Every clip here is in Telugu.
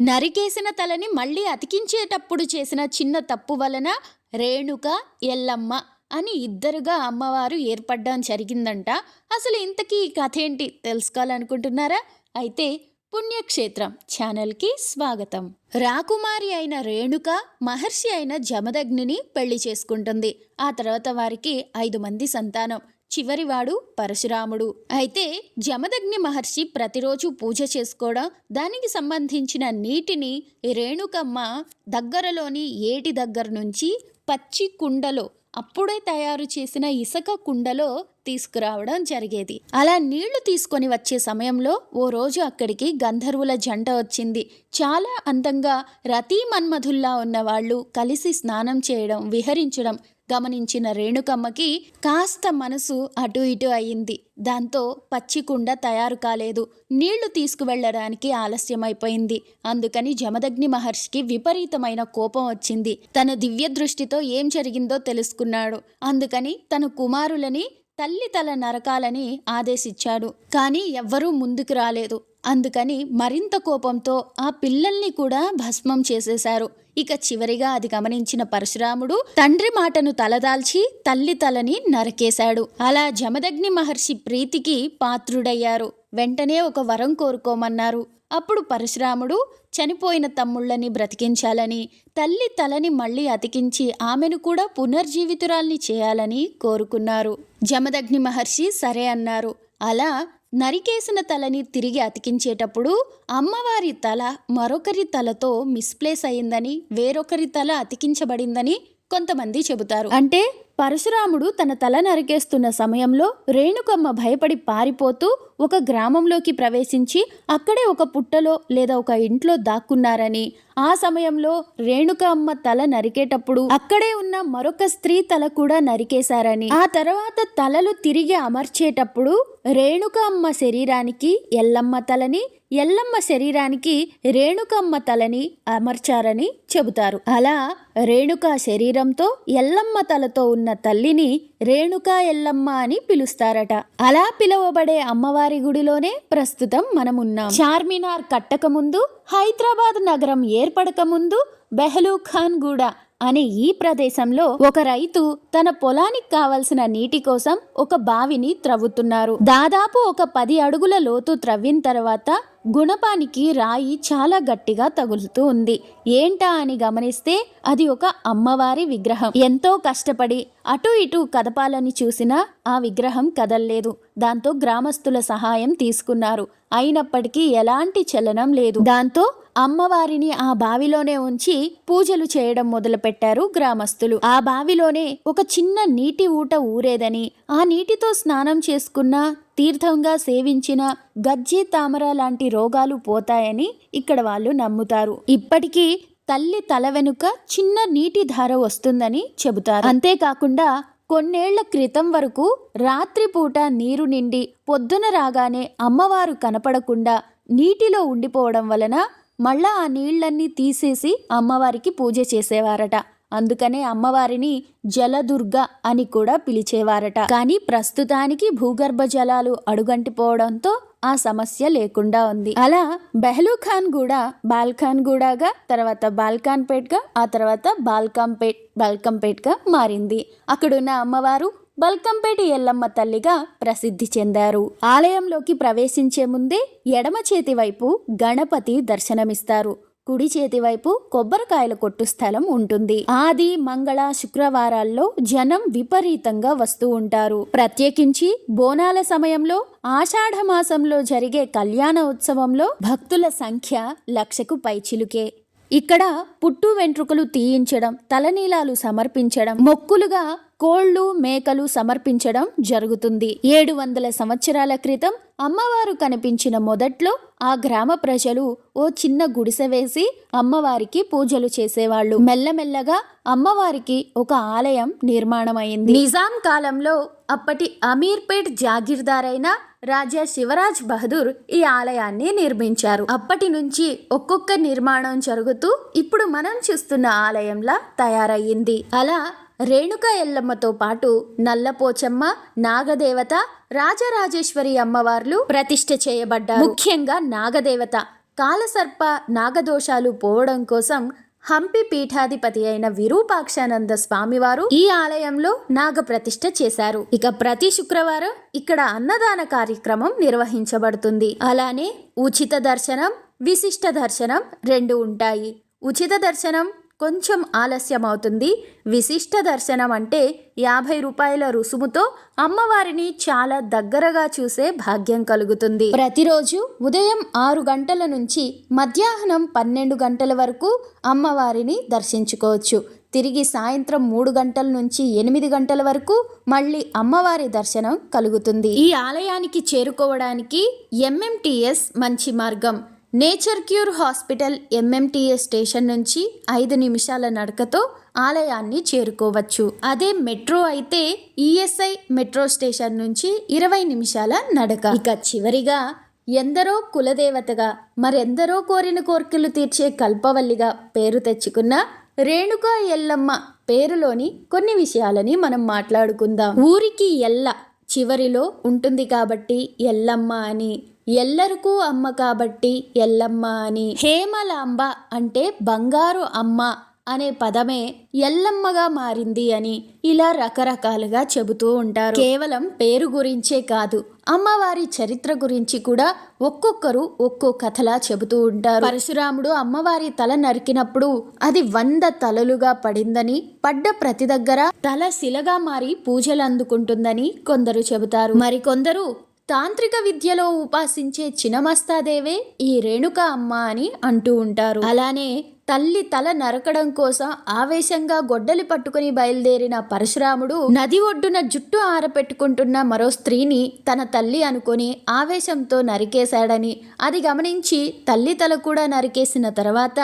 నరికేసిన తలని మళ్ళీ అతికించేటప్పుడు చేసిన చిన్న తప్పు వలన రేణుక ఎల్లమ్మ అని ఇద్దరుగా అమ్మవారు ఏర్పడ్డం జరిగిందంట. అసలు ఇంతకీ ఈ కథ ఏంటి? తెలుసుకోవాలనుకుంటున్నారా? అయితే పుణ్యక్షేత్రం ఛానల్కి స్వాగతం. రాకుమారి అయిన రేణుక మహర్షి అయిన జమదగ్నిని పెళ్ళి చేసుకుంటుంది. ఆ తర్వాత వారికి ఐదు మంది సంతానం. చివరివాడు పరశురాముడు. అయితే జమదగ్ని మహర్షి ప్రతిరోజు పూజ చేసుకోవడం దానికి సంబంధించిన నీటిని రేణుకమ్మ దగ్గరలోని ఏటి దగ్గర నుంచి పచ్చి కుండలో అప్పుడే తయారు చేసిన ఇసుక కుండలో తీసుకురావడం జరిగేది. అలా నీళ్ళు తీసుకొని వచ్చే సమయంలో ఓ రోజు అక్కడికి గంధర్వుల జంట వచ్చింది. చాలా అందంగా రతీ మన్మధుల్లా ఉన్న వాళ్ళు కలిసి స్నానం చేయడం విహరించడం గమనించిన రేణుకమ్మకి కాస్త మనసు అటు ఇటు అయింది. దాంతో పచ్చికుండ తయారు కాలేదు. నీళ్ళు తీసుకువెళ్ళడానికి ఆలస్యమైపోయింది. అందుకని జమదగ్ని మహర్షికి విపరీతమైన కోపం వచ్చింది. తన దివ్య దృష్టితో ఏం జరిగిందో తెలుసుకున్నాడు. అందుకని తన కుమారులని తల్లి తల నరకాలని ఆదేశించాడు. కానీ ఎవ్వరూ ముందుకు రాలేదు. అందుకని మరింత కోపంతో ఆ పిల్లల్ని కూడా భస్మం చేసేశారు. ఇక చివరిగా అది గమనించిన పరశురాముడు తండ్రి మాటను తలదాల్చి తల్లి తలని నరకేశాడు. అలా జమదగ్ని మహర్షి ప్రీతికి పాత్రుడయ్యారు. వెంటనే ఒక వరం కోరుకోమన్నారు. అప్పుడు పరశురాముడు చనిపోయిన తమ్ముళ్ళని బ్రతికించాలని తల్లి తలని మళ్ళీ అతికించి ఆమెను కూడా పునర్జీవితురాల్ని చేయాలని కోరుకున్నారు. జమదగ్ని మహర్షి సరే అన్నారు. అలా నరికేసిన తలని తిరిగి అతికించేటప్పుడు అమ్మవారి తల మరొకరి తలతో మిస్ప్లేస్ అయిందని వేరొకరి తల అతికించబడిందని కొంతమంది చెబుతారు. అంటే పరశురాముడు తన తల నరికేస్తున్న సమయంలో రేణుకమ్మ భయపడి పారిపోతూ ఒక గ్రామంలోకి ప్రవేశించి అక్కడే ఒక పుట్టలో లేదా ఒక ఇంట్లో దాక్కున్నారని. ఆ సమయంలో రేణుక అమ్మ తల నరికేటప్పుడు అక్కడే ఉన్న మరొక స్త్రీ తల కూడా నరికేశారని. ఆ తర్వాత తలలు తిరిగి అమర్చేటప్పుడు రేణుక అమ్మ శరీరానికి ఎల్లమ్మ తలని ఎల్లమ్మ శరీరానికి రేణుకమ్మ తలని అమర్చారని చెబుతారు. అలా రేణుక శరీరంతో ఎల్లమ్మ తలతో ఉన్న తల్లిని రేణుకా ఎల్లమ్మ అని పిలుస్తారట. అలా పిలువబడే అమ్మవారి గుడిలోనే ప్రస్తుతం మనమున్నాం. చార్మినార్ కట్టక ముందు హైదరాబాద్ నగరం ఏర్పడక ముందు బెహలూ ఖాన్ గూడ అనే ఈ ప్రదేశంలో ఒక రైతు తన పొలానికి కావలసిన నీటి కోసం ఒక బావిని త్రవ్వుతున్నారు. దాదాపు ఒక పది అడుగుల లోతు త్రవ్విన తర్వాత గుణపానికి రాయి చాలా గట్టిగా తగులుతూ ఉంది. ఏంటా అని గమనిస్తే అది ఒక అమ్మవారి విగ్రహం. ఎంతో కష్టపడి అటు ఇటు కదపాలని చూసినా ఆ విగ్రహం కదల్లేదు. దాంతో గ్రామస్తుల సహాయం తీసుకున్నారు. అయినప్పటికీ ఎలాంటి చలనం లేదు. దాంతో అమ్మవారిని ఆ బావిలోనే ఉంచి పూజలు చేయడం మొదలుపెట్టారు గ్రామస్తులు. ఆ బావిలోనే ఒక చిన్న నీటి ఊట ఊరేదని ఆ నీటితో స్నానం చేసుకున్న తీర్థంగా సేవించిన గజ్జి తామర లాంటి రోగాలు పోతాయని ఇక్కడ వాళ్ళు నమ్ముతారు. ఇప్పటికీ తల్లి తల వెనుక చిన్న నీటి ధార వస్తుందని చెబుతారు. అంతేకాకుండా కొన్నేళ్ళ క్రితం వరకు రాత్రిపూట నీరు నిండి పొద్దున రాగానే అమ్మవారు కనపడకుండా నీటిలో ఉండిపోవడం వలన మళ్ళా ఆ నీళ్ళన్నీ తీసేసి అమ్మవారికి పూజ చేసేవారట. అందుకనే అమ్మవారిని జలదుర్గ అని కూడా పిలిచేవారట. కానీ ప్రస్తుతానికి భూగర్భ జలాలు అడుగంటిపోవడంతో ఆ సమస్య లేకుండా ఉంది. అలా బెహ్లూ ఖాన్ కూడా బాల్ఖాన్ గూడాగా తర్వాత బాల్ఖాన్ పేట్గా ఆ తర్వాత బాల్కంపేట్ బాల్కంపేట్గా మారింది. అక్కడున్న అమ్మవారు బల్కంపేట ఎల్లమ్మ తల్లిగా ప్రసిద్ధి చెందారు. ఆలయంలోకి ప్రవేశించే ముందే ఎడమ చేతి వైపు గణపతి దర్శనమిస్తారు. కుడి చేతి వైపు కొబ్బరికాయల కొట్టు స్థలం ఉంటుంది. ఆది మంగళ శుక్రవారాల్లో జనం విపరీతంగా వస్తూ ఉంటారు. ప్రత్యేకించి బోనాల సమయంలో ఆషాఢ మాసంలో జరిగే కళ్యాణ ఉత్సవంలో భక్తుల సంఖ్య లక్షకు పైచిలుకే. ఇక్కడ పుట్టు వెంట్రుకలు తీయించడం తలనీలాలు సమర్పించడం మొక్కులుగా కోళ్ళు మేకలు సమర్పించడం జరుగుతుంది. ఏడు వందల సంవత్సరాల క్రితం అమ్మవారు కనిపించిన మొదట్లో ఆ గ్రామ ప్రజలు ఓ చిన్న గుడిసె వేసి అమ్మవారికి పూజలు చేసేవాళ్ళు. మెల్లమెల్లగా అమ్మవారికి ఒక ఆలయం నిర్మాణమైంది. నిజాం కాలంలో అప్పటి అమీర్పేట్ జాగీర్దారైన రాజా శివరాజ్ బహదూర్ ఈ ఆలయాన్ని నిర్మించారు. అప్పటి నుంచి ఒక్కొక్క నిర్మాణం జరుగుతూ ఇప్పుడు మనం చూస్తున్న ఆలయంలా తయారయ్యింది. అలా రేణుక ఎల్లమ్మతో పాటు నల్లపోచమ్మ నాగదేవత రాజరాజేశ్వరి అమ్మవార్లు ప్రతిష్ఠ చేయబడ్డారు. ముఖ్యంగా నాగదేవత. కాలసర్ప నాగదోషాలు పోవడం కోసం హంపి పీఠాధిపతి అయిన విరూపాక్షానంద స్వామివారు ఈ ఆలయంలో నాగప్రతిష్ఠ చేశారు. ఇక ప్రతి శుక్రవారం ఇక్కడ అన్నదాన కార్యక్రమం నిర్వహించబడుతుంది. అలానే ఉచిత దర్శనం విశిష్ట దర్శనం రెండు ఉంటాయి. ఉచిత దర్శనం కొంచెం ఆలస్యం అవుతుంది విశిష్ట దర్శనం అంటే యాభై రూపాయల రుసుముతో అమ్మవారిని చాలా దగ్గరగా చూసే భాగ్యం కలుగుతుంది. ప్రతిరోజు ఉదయం ఆరు గంటల నుంచి మధ్యాహ్నం పన్నెండు గంటల వరకు అమ్మవారిని దర్శించుకోవచ్చు. తిరిగి సాయంత్రం మూడు గంటల నుంచి ఎనిమిది గంటల వరకు మళ్ళీ అమ్మవారి దర్శనం కలుగుతుంది. ఈ ఆలయానికి చేరుకోవడానికి ఎంఎంటిఎస్ మంచి మార్గం. Nature cure hospital MMTS station నుంచి ఐదు నిమిషాల నడకతో ఆలయాన్ని చేరుకోవచ్చు. అదే మెట్రో అయితే ఈఎస్ఐ మెట్రో స్టేషన్ నుంచి ఇరవై నిమిషాల నడక. ఇక చివరిగా ఎందరో కులదేవతగా మరెందరో కోరిన కోర్కెలు తీర్చే కల్పవల్లిగా పేరు తెచ్చుకున్న రేణుకా ఎల్లమ్మ పేరులోని కొన్ని విషయాలని మనం మాట్లాడుకుందాం. ఊరికి ఎల్ల చివరిలో ఉంటుంది కాబట్టి ఎల్లమ్మ అని. ఎల్లరికూ అమ్మ కాబట్టి ఎల్లమ్మ అని. హేమలాంబ అంటే బంగారు అమ్మ. అనే పదమే ఎల్లమ్మగా మారింది అని ఇలా రకరకాలుగా చెబుతూ ఉంటారు. కేవలం పేరు గురించే కాదు అమ్మవారి చరిత్ర గురించి కూడా ఒక్కొక్కరు ఒక్కో కథలా చెబుతూ ఉంటారు. పరశురాముడు అమ్మవారి తల నరికినప్పుడు అది వంద తలలుగా పడిందని పడ్డ ప్రతి దగ్గర తల శిలగా మారి పూజలు అందుకుంటుందని కొందరు చెబుతారు. మరికొందరు తాంత్రిక విద్యలో ఉపాసించే చినమస్తాదేవే ఈ రేణుక అమ్మ అని అంటూ ఉంటారు. అలానే తల్లి తల నరకడం కోసం ఆవేశంగా గొడ్డలి పట్టుకుని బయలుదేరిన పరశురాముడు నది ఒడ్డున జుట్టు ఆరపెట్టుకుంటున్న మరో స్త్రీని తన తల్లి అనుకొని ఆవేశంతో నరికేశాడని అది గమనించి తల్లి తల కూడా నరికేసిన తర్వాత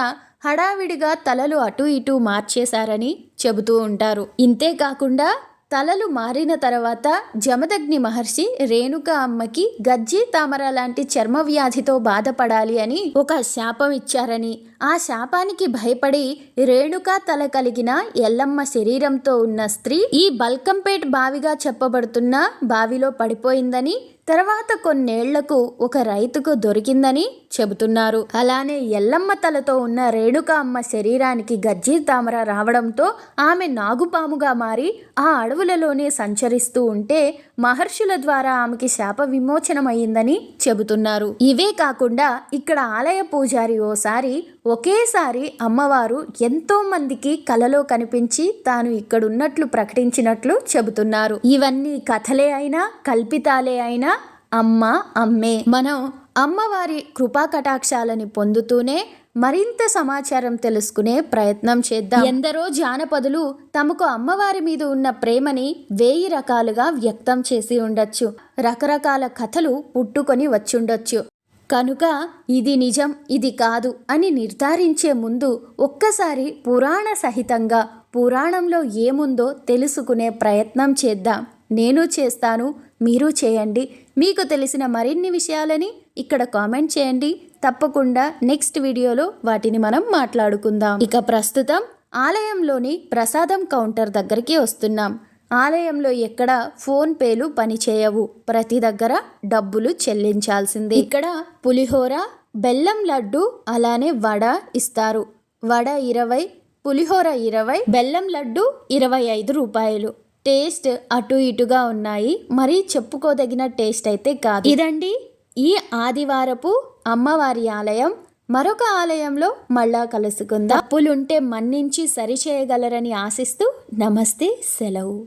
హడావిడిగా తలలు అటు ఇటు మార్చేశారని చెబుతూ ఉంటారు. ఇంతేకాకుండా తలలు మారిన తర్వాత జమదగ్ని మహర్షి రేణుక అమ్మకి గజ్జి తామర లాంటి చర్మ వ్యాధితో బాధపడాలి అని ఒక శాపం ఇచ్చారని. ఆ శాపానికి భయపడి రేణుక తల కలిగిన ఎల్లమ్మ శరీరంతో ఉన్న స్త్రీ ఈ బల్కంపేట్ బావిగా చెప్పబడుతున్న బావిలో పడిపోయిందని తర్వాత కొన్నేళ్ళకు ఒక రైతుకు దొరికిందని చెబుతున్నారు. అలానే ఎల్లమ్మ తలతో ఉన్న రేణుక అమ్మ శరీరానికి గజ్జి తామర రావడంతో ఆమె నాగుపాముగా మారి ఆ అడవులలోనే సంచరిస్తూ ఉంటే మహర్షుల ద్వారా ఆమెకి శాప విమోచనమైందని చెబుతున్నారు. ఇవే కాకుండా ఇక్కడ ఆలయ పూజారి ఓసారి ఒకేసారి అమ్మవారు ఎంతోమందికి కలలో కనిపించి తాను ఇక్కడున్నట్లు ప్రకటించినట్లు చెబుతున్నారు. ఇవన్నీ కథలే అయినా కల్పితాలే అయినా అమ్మ అమ్మే. మనం అమ్మవారి కృపా కటాక్షాలని పొందుతూనే మరింత సమాచారం తెలుసుకునే ప్రయత్నం చేద్దాం. ఎందరో జానపదులు తమకు అమ్మవారి మీద ఉన్న ప్రేమని వేయి రకాలుగా వ్యక్తం చేసి ఉండొచ్చు. రకరకాల కథలు పుట్టుకొని వచ్చుండొచ్చు. కనుక ఇది నిజం ఇది కాదు అని నిర్ధారించే ముందు ఒక్కసారి పురాణ సహితంగా పురాణంలో ఏముందో తెలుసుకునే ప్రయత్నం చేద్దాం. నేను చేస్తాను మీరు చేయండి. మీకు తెలిసిన మరిన్ని విషయాలని ఇక్కడ కామెంట్ చేయండి. తప్పకుండా నెక్స్ట్ వీడియోలో వాటిని మనం మాట్లాడుకుందాం. ఇక ప్రస్తుతం ఆలయంలోని ప్రసాదం కౌంటర్ దగ్గరికి వస్తున్నాం. ఆలయంలో ఎక్కడ ఫోన్ పేలు పనిచేయవు. ప్రతి దగ్గర డబ్బులు చెల్లించాల్సిందే. ఇక్కడ పులిహోర బెల్లం లడ్డు అలానే వడ ఇస్తారు. వడ ఇరవై పులిహోర ఇరవై బెల్లం లడ్డు ఇరవై ఐదు రూపాయలు. టేస్ట్ అటు ఇటుగా ఉన్నాయి. మరీ చెప్పుకోదగిన టేస్ట్ అయితే కాదు. ఇదండి ఈ ఆదివారపు అమ్మవారి ఆలయం. మరొక ఆలయంలో మళ్ళా కలుసుకుందాం. అప్పులుంటే మన్నించి సరిచేయగలరని ఆశిస్తూ నమస్తే సెలవు.